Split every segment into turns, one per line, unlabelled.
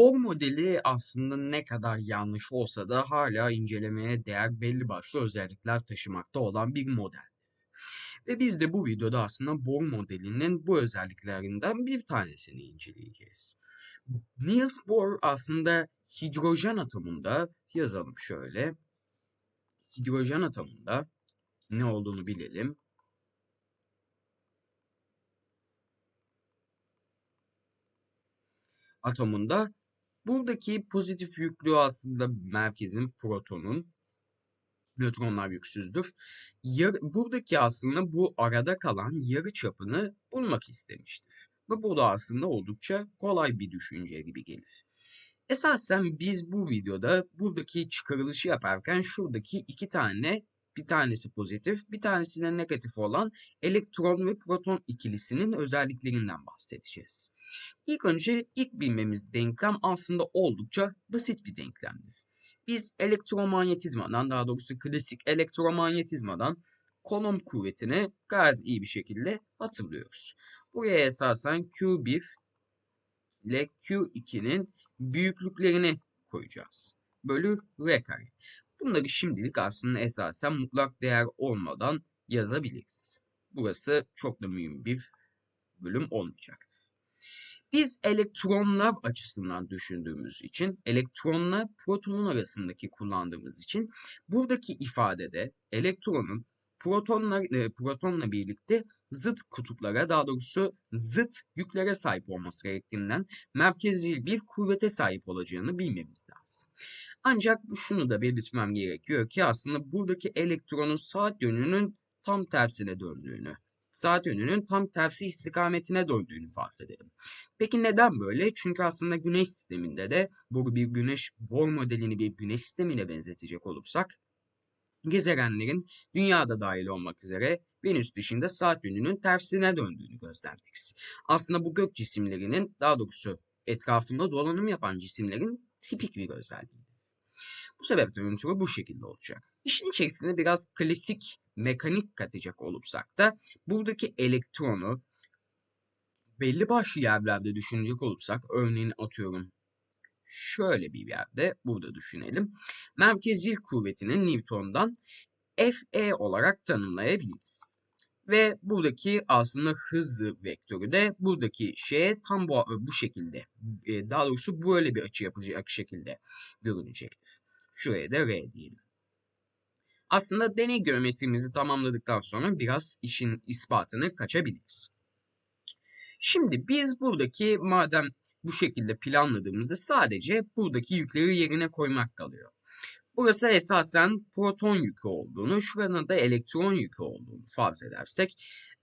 Bohr modeli aslında ne kadar yanlış olsa da hala incelemeye değer belli başlı özellikler taşımakta olan bir model. Ve biz de bu videoda aslında Bohr modelinin bu özelliklerinden bir tanesini inceleyeceğiz. Niels Bohr aslında hidrojen atomunda yazalım şöyle. Hidrojen atomunda ne olduğunu bilelim. Atomunda buradaki pozitif yüklü aslında merkezin protonun nötronlar yüksüzdür. Yar, buradaki aslında bu arada kalan yarı çapını bulmak istemiştir. Ve bu da aslında oldukça kolay bir düşünce gibi gelir. Esasen biz bu videoda buradaki çıkarılışı yaparken şuradaki iki tane bir tanesi pozitif, bir tanesi de negatif olan elektron ve proton ikilisinin özelliklerinden bahsedeceğiz. İlk önce ilk bilmemiz denklem aslında oldukça basit bir denklemdir. Biz elektromanyetizmadan daha doğrusu klasik elektromanyetizmadan kolom kuvvetini gayet iyi bir şekilde hatırlıyoruz. Buraya esasen Q1 ile Q2'nin büyüklüklerini koyacağız. Bölü R kare. Bunları şimdilik aslında esasen mutlak değer olmadan yazabiliriz. Burası çok da mühim bir bölüm olmayacaktır. Biz elektronlar açısından düşündüğümüz için, elektronla protonun arasındaki kullandığımız için buradaki ifadede elektronun protonlar, e, protonla birlikte zıt kutuplara daha doğrusu zıt yüklere sahip olması gerektiğinden merkezcil bir kuvvete sahip olacağını bilmemiz lazım. Ancak şunu da belirtmem gerekiyor ki aslında buradaki elektronun saat yönünün tam tersine döndüğünü saat yönünün tam tersi istikametine döndüğünü farz edelim. Peki neden böyle? Çünkü aslında güneş sisteminde de bu bir güneş Bohr modelini bir güneş sistemine benzetecek olursak gezegenlerin dünyada dahil olmak üzere Venüs dışında saat yönünün tersine döndüğünü gözlemleriz. Aslında bu gök cisimlerinin daha doğrusu etrafında dolanım yapan cisimlerin tipik bir özelliği. Bu sebepten ötürü bu şekilde olacak. İşin içerisinde biraz klasik mekanik katacak olursak da buradaki elektronu belli başlı yerlerde düşünecek olursak örneğin atıyorum şöyle bir yerde burada düşünelim. Merkezcil kuvvetinin Newton'dan Fe olarak tanımlayabiliriz. Ve buradaki aslında hız vektörü de buradaki şeye tam bu, bu şekilde daha doğrusu böyle bir açı yapacak şekilde görünecektir. Şuraya da R diyelim. Aslında deney geometrimizi tamamladıktan sonra biraz işin ispatını kaçabiliriz. Şimdi biz buradaki madem bu şekilde planladığımızda sadece buradaki yükleri yerine koymak kalıyor. Burası esasen proton yükü olduğunu, şuranın da elektron yükü olduğunu farz edersek,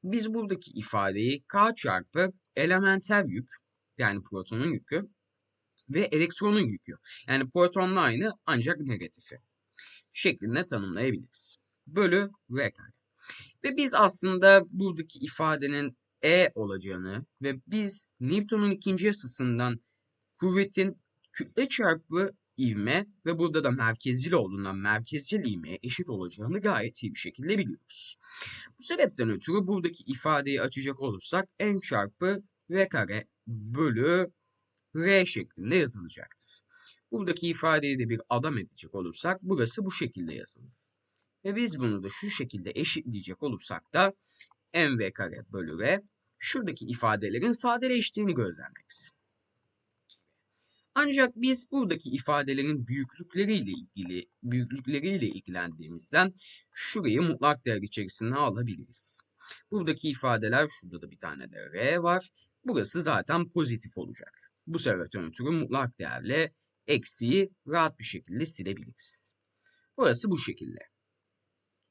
biz buradaki ifadeyi K çarpı elementer yük, yani protonun yükü ve elektronun yükü, yani protonla aynı ancak negatifi şeklinde tanımlayabiliriz. Bölü V kare. Ve biz aslında buradaki ifadenin E olacağını ve biz Newton'un ikinci yasasından kuvvetin kütle çarpı ivme ve burada da merkezcil olduğundan merkezcil ivmeye eşit olacağını gayet iyi bir şekilde biliyoruz. Bu sebepten ötürü buradaki ifadeyi açacak olursak n çarpı v kare bölü r şeklinde yazılacaktır. Buradaki ifadeyi de bir adam edecek olursak burası bu şekilde yazılır. Ve biz bunu da şu şekilde eşitleyecek olursak da mv kare bölü v şuradaki ifadelerin sadeleştiğini gözlemleriz. Ancak biz buradaki ifadelerin büyüklükleriyle ilgili büyüklükleriyle ilgilendiğimizden şurayı mutlak değer içerisine alabiliriz. Buradaki ifadeler şurada da bir tane de r var. Burası zaten pozitif olacak. Bu sebepten ötürü mutlak değerle eksiği rahat bir şekilde silebiliriz. Burası bu şekilde.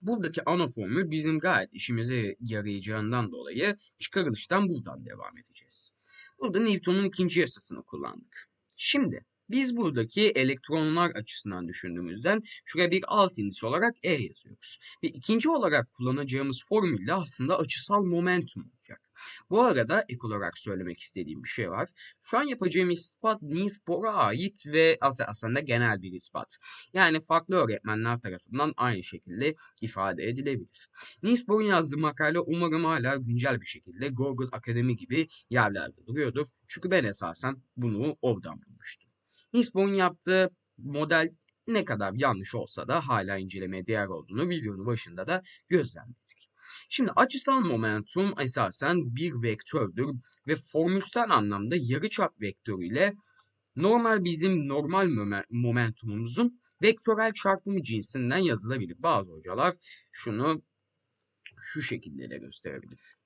Buradaki ana formül bizim gayet işimize yarayacağından dolayı çıkarılıştan buradan devam edeceğiz. Burada Newton'un ikinci yasasını kullandık. Şimdi biz buradaki elektronlar açısından düşündüğümüzden şuraya bir alt indis olarak E yazıyoruz. Ve ikinci olarak kullanacağımız formül de aslında açısal momentum olacak. Bu arada ek olarak söylemek istediğim bir şey var. Şu an yapacağım ispat Niels Bohr'a ait ve aslında genel bir ispat. Yani farklı öğretmenler tarafından aynı şekilde ifade edilebilir. Niels Bohr'un yazdığı makale umarım hala güncel bir şekilde Google Akademi gibi yerlerde duruyordur. Çünkü ben esasen bunu oradan bulmuştum. Niels Bohr'un yaptığı model ne kadar yanlış olsa da hala incelemeye değer olduğunu videonun başında da gözlemledik. Şimdi açısal momentum esasen bir vektördür ve formüstel anlamda yarıçap vektörüyle normal bizim normal momentumumuzun vektörel çarpımı cinsinden yazılabilir. Bazı hocalar şunu şu şekilde de gösterebilir.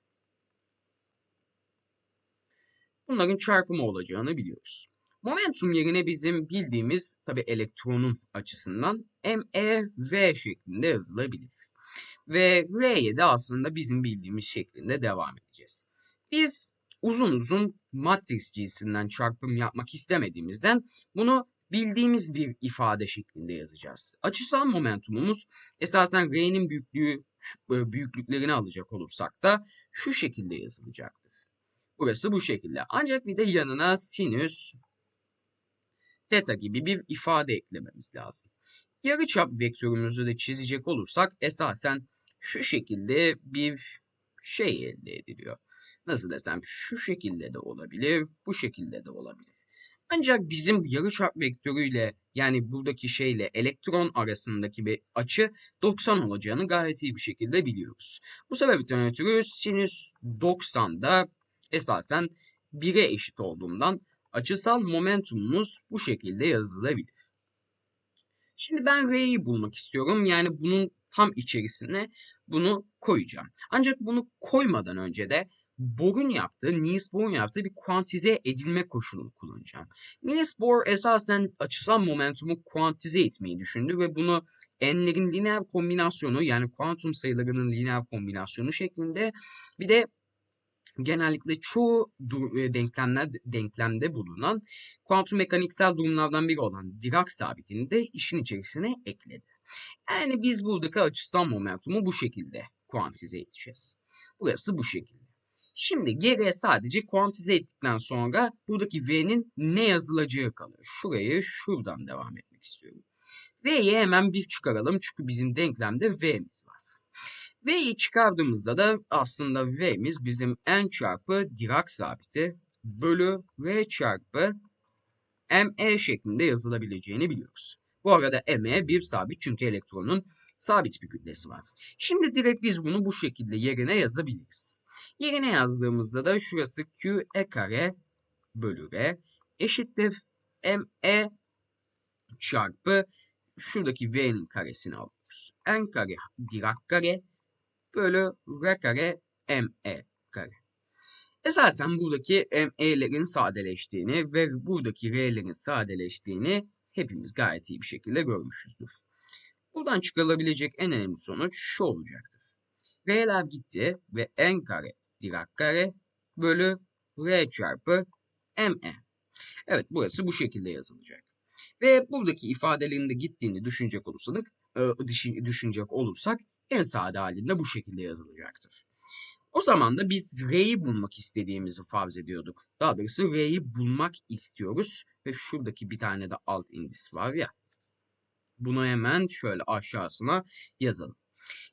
Bunların çarpımı olacağını biliyoruz. Momentum yerine bizim bildiğimiz tabi elektronun açısından MEV şeklinde yazılabilir. Ve R'ye de aslında bizim bildiğimiz şeklinde devam edeceğiz. Biz uzun uzun matris cinsinden çarpım yapmak istemediğimizden bunu bildiğimiz bir ifade şeklinde yazacağız. Açısal momentumumuz esasen R'nin büyüklüğü e, büyüklüklerini alacak olursak da şu şekilde yazılacaktır. Burası bu şekilde. Ancak bir de yanına sinüs theta gibi bir ifade eklememiz lazım. Yarıçap vektörümüzü de çizecek olursak esasen şu şekilde bir şey elde ediliyor. Nasıl desem şu şekilde de olabilir, bu şekilde de olabilir. Ancak bizim yarıçap vektörüyle yani buradaki şeyle elektron arasındaki bir açı 90 olacağını gayet iyi bir şekilde biliyoruz. Bu sebepten ötürü sinüs 90'da esasen 1'e eşit olduğundan açısal momentumumuz bu şekilde yazılabilir. Şimdi ben R'yi bulmak istiyorum. Yani bunun tam içerisine bunu koyacağım. Ancak bunu koymadan önce de Bohr'un yaptığı, Niels Bohr'un yaptığı bir kuantize edilme koşulunu kullanacağım. Niels Bohr esasen açısal momentumu kuantize etmeyi düşündü ve bunu n'lerin lineer kombinasyonu yani kuantum sayılarının lineer kombinasyonu şeklinde bir de genellikle çoğu e, denklemler, denklemde bulunan kuantum mekaniksel durumlardan biri olan Dirac sabitini de işin içerisine ekledi. Yani biz buradaki açısal momentumu bu şekilde kuantize edeceğiz. Burası bu şekilde. Şimdi geriye sadece kuantize ettikten sonra buradaki V'nin ne yazılacağı kalır. Şurayı şuradan devam etmek istiyorum. V'yi hemen bir çıkaralım çünkü bizim denklemde V'miz var. V'yi çıkardığımızda da aslında V'miz bizim n çarpı Dirac sabiti bölü V çarpı ME şeklinde yazılabileceğini biliyoruz. Bu arada ME bir sabit çünkü elektronun sabit bir kütlesi var. Şimdi direkt biz bunu bu şekilde yerine yazabiliriz. Yerine yazdığımızda da şurası Q e kare bölü R eşittir ME çarpı şuradaki V'nin karesini alıyoruz. N kare Dirac kare bölü R kare ME kare. Esasen buradaki ME'lerin sadeleştiğini ve buradaki R'lerin sadeleştiğini hepimiz gayet iyi bir şekilde görmüşüzdür. Buradan çıkarılabilecek en önemli sonuç şu olacaktır. R'ler gitti ve n kare Dirac kare bölü R çarpı ME. Evet burası bu şekilde yazılacak. Ve buradaki ifadelerin de gittiğini düşünecek olursak, e, düşünecek olursak en sade halinde bu şekilde yazılacaktır. O zaman da biz R'yi bulmak istediğimizi farz ediyorduk. Daha doğrusu R'yi bulmak istiyoruz. Ve şuradaki bir tane de alt indis var ya. Bunu hemen şöyle aşağısına yazalım.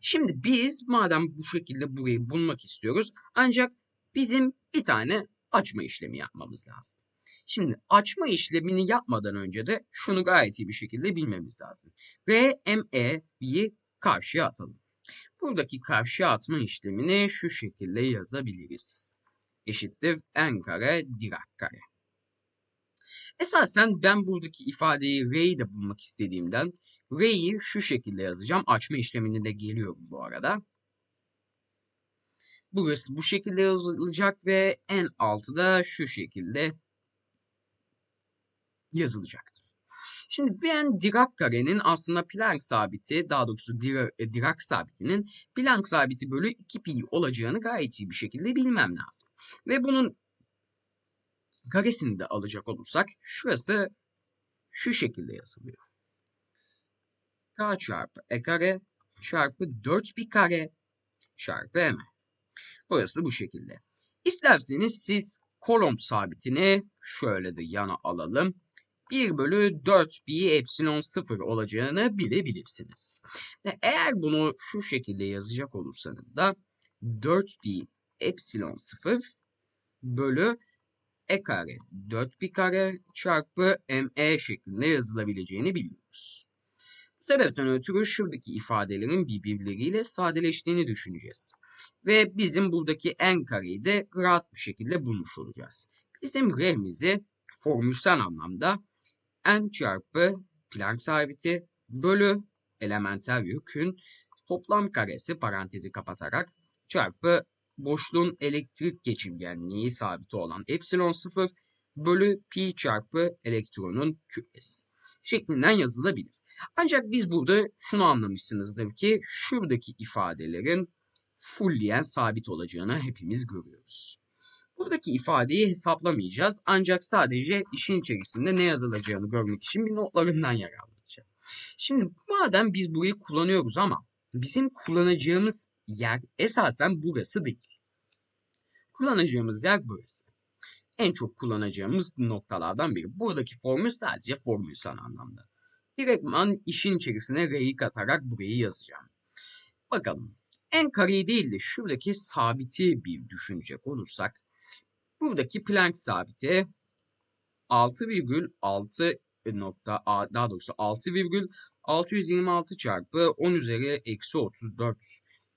Şimdi biz madem bu şekilde burayı bulmak istiyoruz ancak bizim bir tane açma işlemi yapmamız lazım. Şimdi açma işlemini yapmadan önce de şunu gayet iyi bir şekilde bilmemiz lazım. RME'yi karşıya atalım. Buradaki karşıya atma işlemini şu şekilde yazabiliriz. Eşittir n kare Dirac kare. Esasen ben buradaki ifadeyi R'yi de bulmak istediğimden R'yi şu şekilde yazacağım. Açma işlemini de geliyorum bu arada. Burası bu şekilde yazılacak ve en altı da şu şekilde yazılacaktır. Şimdi ben Dirac karenin aslında Planck sabiti, daha doğrusu Dirac, e, Dirac sabitinin Planck sabiti bölü 2 pi olacağını gayet iyi bir şekilde bilmem lazım. Ve bunun karesini de alacak olursak şurası şu şekilde yazılıyor. K çarpı E kare çarpı 4 pi kare çarpı M. Burası bu şekilde. İsterseniz siz kolom sabitini şöyle de yana alalım. 1 bölü 4 pi epsilon 0 olacağını bilebilirsiniz. Ve eğer bunu şu şekilde yazacak olursanız da 4 pi epsilon 0 bölü e kare 4 kare çarpı me şeklinde yazılabileceğini biliyoruz. Sebepten ötürü şuradaki ifadelerin birbirleriyle sadeleştiğini düşüneceğiz. Ve bizim buradaki n kareyi de rahat bir şekilde bulmuş olacağız. Bizim r'mizi formülsel anlamda n çarpı Planck sabiti bölü elementer yükün toplam karesi parantezi kapatarak çarpı boşluğun elektrik geçirgenliği sabiti olan epsilon 0 bölü pi çarpı elektronun kütlesi şeklinden yazılabilir. Ancak biz burada şunu anlamışsınızdır ki şuradaki ifadelerin fulleyen sabit olacağını hepimiz görüyoruz. Buradaki ifadeyi hesaplamayacağız ancak sadece işin içerisinde ne yazılacağını görmek için bir notlarından yararlanacağım. Şimdi madem biz burayı kullanıyoruz ama bizim kullanacağımız yer esasen burası değil. Kullanacağımız yer burası. En çok kullanacağımız noktalardan biri. Buradaki formül sadece formülsel anlamda. Direktman işin içerisine r'yi katarak burayı yazacağım. Bakalım. En kareyi değil de şuradaki sabiti bir düşünecek olursak. Buradaki Planck sabiti 6,6 nokta daha doğrusu 6,626 çarpı 10 üzeri eksi 34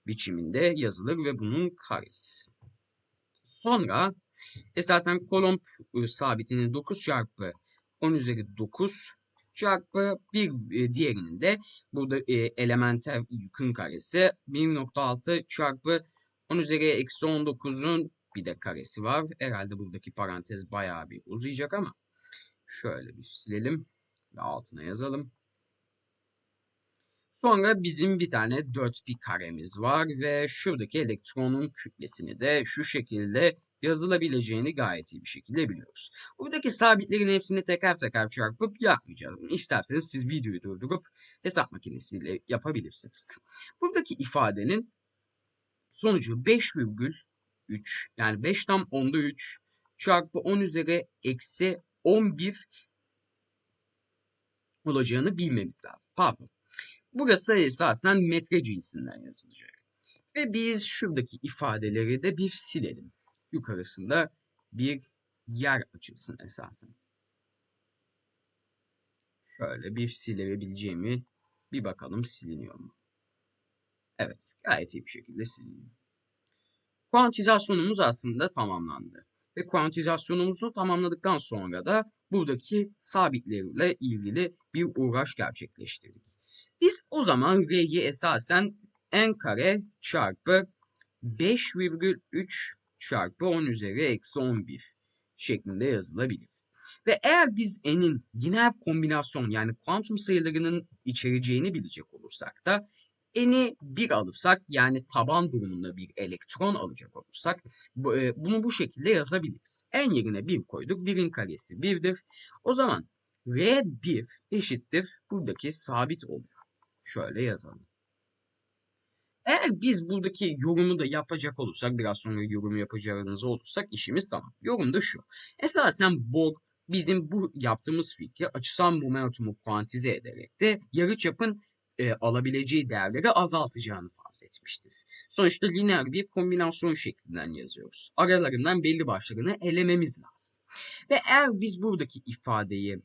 biçiminde yazılır ve bunun karesi. Sonra esasen Kolomb ıı, sabitinin 9 çarpı 10 üzeri 9 çarpı bir e, diğerinin de burada e, elementer yükün karesi 1.6 çarpı 10 üzeri eksi 19'un bir de karesi var. Herhalde buradaki parantez bayağı bir uzayacak ama şöyle bir silelim ve altına yazalım. Sonra bizim bir tane 4 pi karemiz var ve şuradaki elektronun kütlesini de şu şekilde yazılabileceğini gayet iyi bir şekilde biliyoruz. Buradaki sabitlerin hepsini teker teker çarpıp yapmayacağız. İsterseniz siz videoyu durdurup hesap makinesiyle yapabilirsiniz. Buradaki ifadenin sonucu 5,3 yani 5 tam onda 3 çarpı 10 üzeri eksi 11 olacağını bilmemiz lazım. Pardon. Burası esasen metre cinsinden yazılacak. Ve biz şuradaki ifadeleri de bir silelim. Yukarısında bir yer açılsın esasen. Şöyle bir silebileceğimi bir bakalım siliniyor mu? Evet, gayet iyi bir şekilde siliniyor. Kuantizasyonumuz aslında tamamlandı. Ve kuantizasyonumuzu tamamladıktan sonra da buradaki sabitlerle ilgili bir uğraş gerçekleştirdik. Biz o zaman R'yi esasen n kare çarpı 5,3 çarpı 10 üzeri eksi 11 şeklinde yazılabilir. Ve eğer biz n'in lineer kombinasyon yani kuantum sayılarının içereceğini bilecek olursak da n'i 1 alırsak yani taban durumunda bir elektron alacak olursak e, bunu bu şekilde yazabiliriz. n yerine 1 koyduk. 1'in karesi 1'dir. O zaman R1 eşittir buradaki sabit oluyor. Şöyle yazalım. Eğer biz buradaki yorumu da yapacak olursak, biraz sonra yorum yapacağınız olursak işimiz tamam. Yorum da şu. Esasen Borg bizim bu yaptığımız fikri açısal momentumu kuantize ederek de yarıçapın e, alabileceği değerleri azaltacağını farz etmiştir. Sonuçta lineer bir kombinasyon şeklinden yazıyoruz. Aralarından belli başlarını elememiz lazım. Ve eğer biz buradaki ifadeyi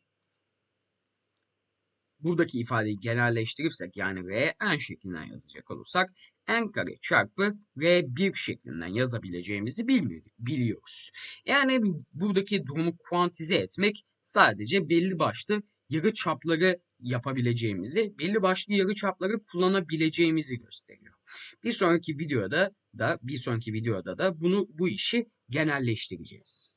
buradaki ifadeyi genelleştirirsek yani R n şeklinden yazacak olursak n kare çarpı R1 şeklinden yazabileceğimizi biliyoruz. Yani buradaki durumu kuantize etmek sadece belli başlı yarı çapları yapabileceğimizi, belli başlı yarı çapları kullanabileceğimizi gösteriyor. Bir sonraki videoda da bir sonraki videoda da bunu bu işi genelleştireceğiz.